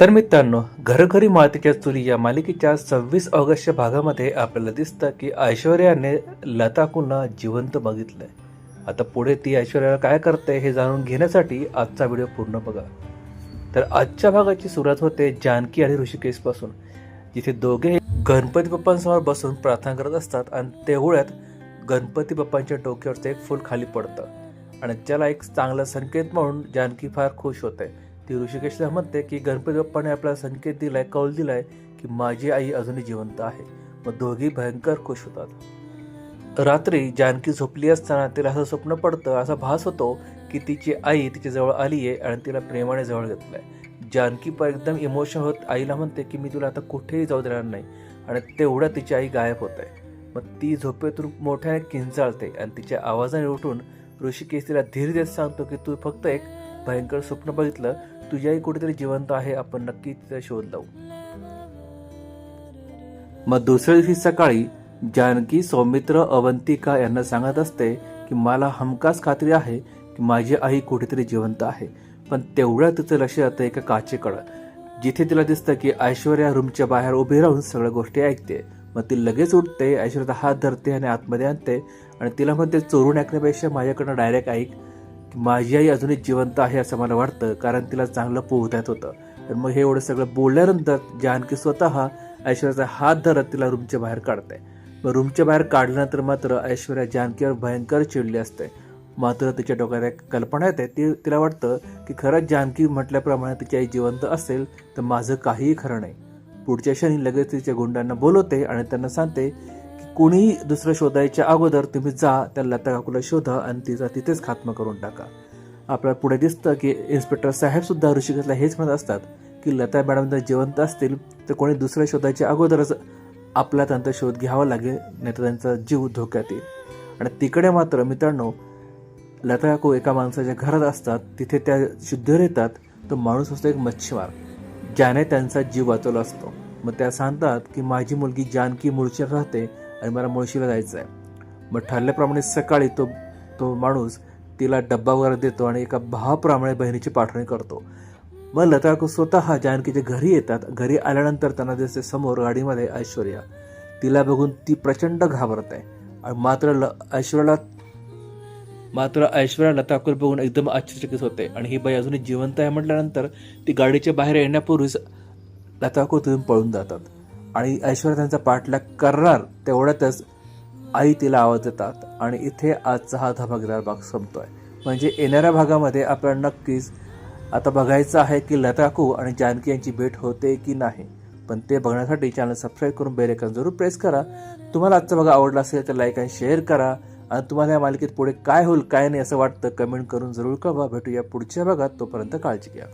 तर मित्रांनो घरोघरी मातीच्या चुली या मालिकेच्या सव्वीस ऑगस्टच्या भागामध्ये आपल्याला दिसतं की ऐश्वर्याने लताकूंना जिवंत बघितलंय. आता पुढे ती ऐश्वर्याला काय करते हे जाणून घेण्यासाठी आजचा व्हिडिओ पूर्ण बघा. तर आजच्या भागाची सुरुवात होते जानकी आणि ऋषिकेशपासून जिथे दोघे गणपती बाप्पांसमोर बसून प्रार्थना करत असतात आणि तेवढ्यात गणपती बाप्पांच्या डोक्यावरचं एक फूल खाली पडतं. आणि त्याला एक चांगला संकेत म्हणून जानकी फार खुश होते. ती ऋषिकेशला म्हणते की गणपती बाप्पाने आपल्याला संकेत दिलाय कौल दिलाय की माझी आई अजूनही जिवंत आहे. मग दोघी भयंकर खुश होतात. रात्री जानकी झोपली असताना तिला असं स्वप्न पडतं असा भास होतो की तिची आई तिच्याजवळ आली आहे आणि तिला प्रेमाने जवळ घेतलंय. जानकी पण एकदम इमोशनल होत आईला म्हणते की मी तुला आता कुठेही जाऊ देणार नाही. आणि तेवढ्या तिची आई गायब होत आहे. मग ती झोपेतून मोठ्याने किंचाळते आणि तिच्या आवाजाने उठून ऋषिकेश तिला धीर देत सांगतो की तू फक्त एक भयंकर स्वप्न बघितलं तुझी आई कुठेतरी जिवंत आहे आपण नक्की तिचा शोध लावू. मग दुसऱ्या दिवशी सकाळी जानकी सौमित्र अवंतिका यांना सांगत असते की मला हमखास खात्री आहे की माझी आई कुठेतरी जिवंत आहे पण तेवढ्या तिचं लक्ष जातं एका काचेकडं. जिथे तिला दिसतं की ऐश्वर्या रूमच्या बाहेर उभी राहून सगळ्या गोष्टी ऐकते. मग ती लगेच उठते ऐश्वर्याचा हात धरते आणि आतमध्ये आणते आणि तिला म्हणते चोरून ऐकण्यापेक्षा माझ्याकडनं डायरेक्ट ऐक माझी आई अजूनही जिवंत आहे असं मला वाटतं कारण तिला चांगलं पोहता येत होतं. तर मग हे एवढं सगळं बोलल्यानंतर जानकी स्वतः ऐश्वर्याचा हात धरत तिला रूमच्या बाहेर काढते मग रूमच्या बाहेर काढल्यानंतर मात्र ऐश्वर्या जानकीवर भयंकर चिडली असते. मात्र तिच्या डोक्यात एक कल्पना येते ती तिला वाटतं की खरंच जानकी म्हटल्याप्रमाणे तिची आई जिवंत असेल तर माझं काहीही खरं नाही. पुढच्या क्षणी लगेच तिच्या गुंडांना बोलवते आणि त्यांना सांगते कोणीही दुसरं शोधायच्या अगोदर तुम्ही जा त्या लता काकूला शोधा आणि तिचा तिथेच खात्मा करून टाका. आपल्याला पुढे दिसतं की इन्स्पेक्टर साहेबसुद्धा ऋषिकेशला हेच म्हणत असतात की लता मॅडम जर जिवंत असतील तर कोणी दुसऱ्या शोधायच्या अगोदरच आपला त्यांचा शोध घ्यावा लागेल नाही तर त्यांचा जीव धोक्यात येईल. आणि तिकडे मात्र मित्रांनो लता काकू एका माणसाच्या घरात असतात तिथे त्या शुद्धीवर येतात तो माणूस असतो एक मच्छीमार ज्याने त्यांचा जीव वाचवला असतो. मग त्या सांगतात की माझी मुलगी जानकी मूळची राहते आणि मला मुळशीला जायचं आहे मग ठरल्याप्रमाणे सकाळी तो तो माणूस तिला डब्बा वगैरे देतो आणि एका भावाप्रमाणे बहिणीची पाठवणी करतो. मग लता स्वतः जानकीच्या घरी येतात घरी आल्यानंतर त्यांना दिसते समोर गाडीमध्ये ऐश्वर्या. तिला बघून ती प्रचंड घाबरत. आहे आणि मात्र ल ऐश्वर्याला मात्र ऐश्वर्या लताकूर बघून एकदम आश्चर्यचकित होते. आणि ही बाई अजूनही जिवंत आहे म्हटल्यानंतर ती गाडीच्या बाहेर येण्यापूर्वीच लताकूर तिथून पळून जातात. आणि ऐश्वर्या त्यांचा पाठलाग करणार तेवढ्यातच आई तिला आवाज देतात. आणि इथे आजचा हा धमाकेदार भाग संपतोय. म्हणजे येणाऱ्या भागामध्ये आपल्याला नक्कीच आता बघायचं आहे की लताकू आणि जानकी यांची भेट होते की नाही. पण ते बघण्यासाठी चॅनल सबस्क्राईब करून बेलेकन जरूर प्रेस करा. तुम्हाला आजचा भाग आवडला असेल तर लाईक आणि शेअर करा. आणि तुम्हाला या मालिकेत पुढे काय होईल काय नाही असं वाटतं कमेंट करून जरूर कळवा. भेटूया पुढच्या भागात. तोपर्यंत काळजी घ्या.